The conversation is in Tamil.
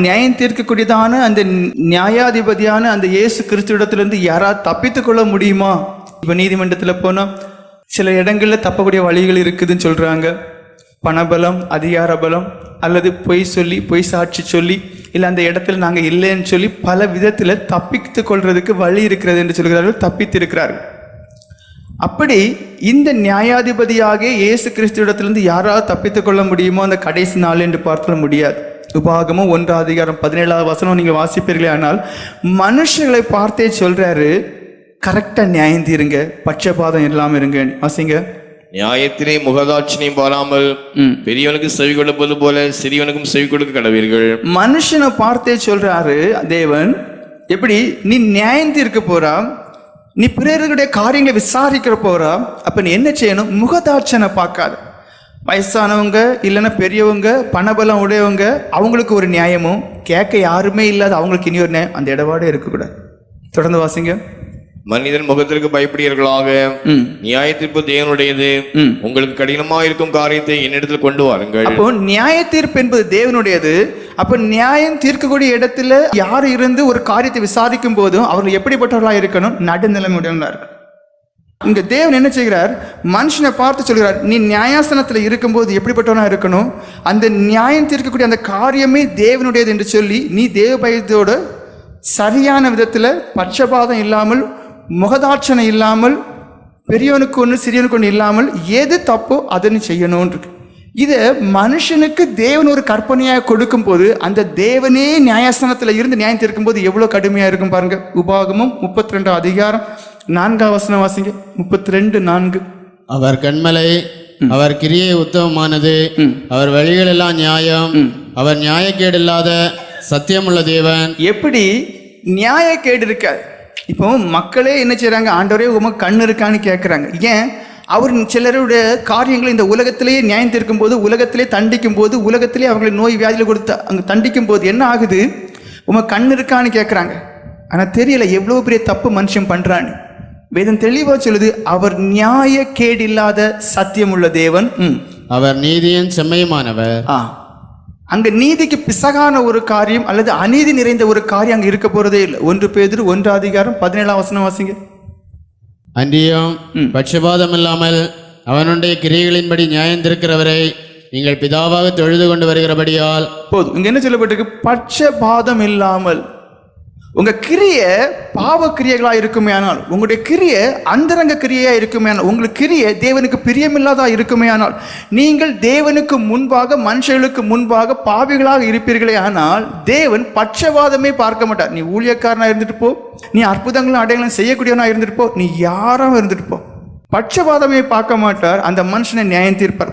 நியாயம் தீர்க்கக்கூடியதான அந்த நியாயாதிபதியான அந்த இயேசு கிறிஸ்துவிடத்திலிருந்து யாராவது தப்பித்து கொள்ள முடியுமா? இப்போ நீதிமன்றத்தில் போனா சில இடங்கள்ல தப்பக்கூடிய வழிகள் இருக்குதுன்னு சொல்றாங்க. பணபலம் அதிகார பலம் அல்லது பொய் சொல்லி பொய் சாட்சி சொல்லி இல்லை அந்த இடத்துல நாங்கள் இல்லைன்னு சொல்லி பல விதத்தில் தப்பித்து கொள்றதுக்கு வழி இருக்கிறது என்று சொல்கிறார்கள் தப்பித்து இருக்கிறார்கள் அப்படி இந்த நியாயாதிபதியாக இயேசு கிறிஸ்துவிடத்திலிருந்து யாராவது தப்பித்து கொள்ள முடியுமோ அந்த கடைசி நாள் என்று பார்த்துட முடியாது. உபாகமும் ஒன்று அதிகாரம் பதினேழாவது வசனம் நீங்கள் வாசிப்பீர்களே ஆனால் மனுஷர்களை பார்த்தே சொல்றாரு கரெக்டாக நியாயம் தீருங்க பட்சபாதம் இல்லாமல் இருங்க வாசிங்க. நியாயத்திலே முகதாட்சியம் பாராமல். பெரியவனுக்கு செவி கொடுப்பது போல சிறியவனுக்கும் செவி கொடுக்க கடவீர்கள். மனுஷனை பார்த்தே சொல்றாரு தேவன் எப்படி நீ நியாயம் தீர்க்க போறா? நீ பிறருடைய காரியங்களை விசாரிக்கிற போறா? அப்ப நீ என்ன செய்யணும்? முகதாட்சனை பார்க்காத. வயசானவங்க இல்லைன்னா பெரியவங்க பணபலம் உடையவங்க அவங்களுக்கு ஒரு நியாயமும் கேட்க யாருமே இல்லாத அவங்களுக்கு இனி ஒரு நியாயம் அந்த இடபாடே இருக்கக்கூடாது. தொடர்ந்து வாசிங்க. மனிதன் முகத்திற்கு பயப்படுவீர்களாக ம். நியாய தீர்ப்பு தேவனுடையது. உங்களுக்கு கடினமா இருக்கும் காரியத்தை என்னிடத்தில் கொண்டு வாருங்கள். அப்போ நியாய தீர்ப்பு என்பது தேவனுடையது. அப்போ நியாயம் தீர்க்கக்கூடிய இடத்துல யார் இருந்து ஒரு காரியத்தை விசாரிக்கும் போதும் அவர்கள் எப்படிப்பட்டவர்களா இருக்கணும்? நடுநிலைமையுடையவங்களா இருக்கணும். இங்க தேவன் என்ன செய்கிறார்? மனுஷனை பார்த்து சொல்கிறார் நீ நியாயாசனத்தில் இருக்கும்போது எப்படிப்பட்டவனா இருக்கணும்? அந்த நியாயம் தீர்க்கக்கூடிய அந்த காரியமே தேவனுடையது என்று சொல்லி நீ தேவ பயத்தோட சரியான விதத்தில் பட்சபாதம் இல்லாமல் முகதாட்சணை இல்லாமல் பெரியவனுக்கு ஒன்று சிறியவனுக்கு ஒன்று இல்லாமல் எது தப்போ அதை நீ செய்யணும்னு இருக்கு இதை மனுஷனுக்கு தேவன் ஒரு கற்பனையாக கொடுக்கும்போது அந்த தேவனே நியாயஸ்தானத்தில் இருந்து நியாயம் தீர்க்கும்போது எவ்வளோ கடுமையாக இருக்கும் பாருங்க. உபாகமும் முப்பத்தி ரெண்டாம் அதிகாரம் நான்காம் வசனம் வாசிங்க. முப்பத்தி ரெண்டு நான்கு. அவர் கண்மலை அவர் கிரியை உத்தமமானது. அவர் வழிகள் எல்லாம் நியாயம் அவர் நியாயக்கேடு இல்லாத சத்தியமுள்ள தேவன். எப்படி நியாயக்கேடு இருக்காது இப்போ மக்களே என்ன செய்றாங்க? ஆண்டவரே உமக்கு கண் இருக்கான்னு கேட்குறாங்க ஏன்? அவர் சிலருடைய காரியங்களை இந்த உலகத்திலேயே நியாயம் தீர்க்கும் போது உலகத்திலே தண்டிக்கும் போது உலகத்திலே அவர்களை நோய் வியாதியில் கொடுத்து அங்கே தண்டிக்கும் போது என்ன ஆகுது? உமக்கு கண் இருக்கான்னு கேட்குறாங்க ஆனால் தெரியல எவ்வளோ பெரிய தப்பு மனுஷன் பண்ணுறான்னு வேதம் தெளிவாக சொல்லுது அவர் நியாயக்கேடு இல்லாத சத்தியமுள்ள தேவன். அவர் நீதியின் செம்மையுமானவர். அங்க நீதிக்கு பிசகான ஒரு காரியம் அல்லது அநீதி நிறைந்த ஒரு காரியம் அங்க இருக்க போறதே இல்லை. ஒன்று பேதுரு ஒன்று அதிகாரம் பதினேழாம் வசனம் வாசிங்க. அன்றியும் பட்சபாதம் இல்லாமல் அவனுடைய கிரியைகளின்படி நியாயம் திருக்கிறவரை நீங்கள் பிதாவாக தொழுது கொண்டு வருகிறபடியால் போதும். இங்க என்ன சொல்லப்பட்டிருக்கு? பட்சபாதம் இல்லாமல். உங்க கிரிய பாவ கிரியைகளா இருக்குமே ஆனால் உங்களுடைய கிரிய அந்தரங்க கிரியையா இருக்குமே ஆனால் உங்களுக்கு கிரிய தேவனுக்கு பிரியமில்லாதா இருக்குமே ஆனால் நீங்கள் தேவனுக்கு முன்பாக மனுஷர்களுக்கு முன்பாக பாவிகளாக இருப்பீர்களே ஆனால் தேவன் பட்சவாதமே பார்க்க மாட்டார். நீ ஊழியக்காரனா இருந்துட்டு போ நீ அற்புதங்களும் அடையாளம் செய்யக்கூடியவனா இருந்துட்டு போ நீ யாரும் இருந்துட்டு போ. பட்சவாதமே பார்க்க மாட்டார் அந்த மனுஷனை நியாயம் தீர்ப்பார்.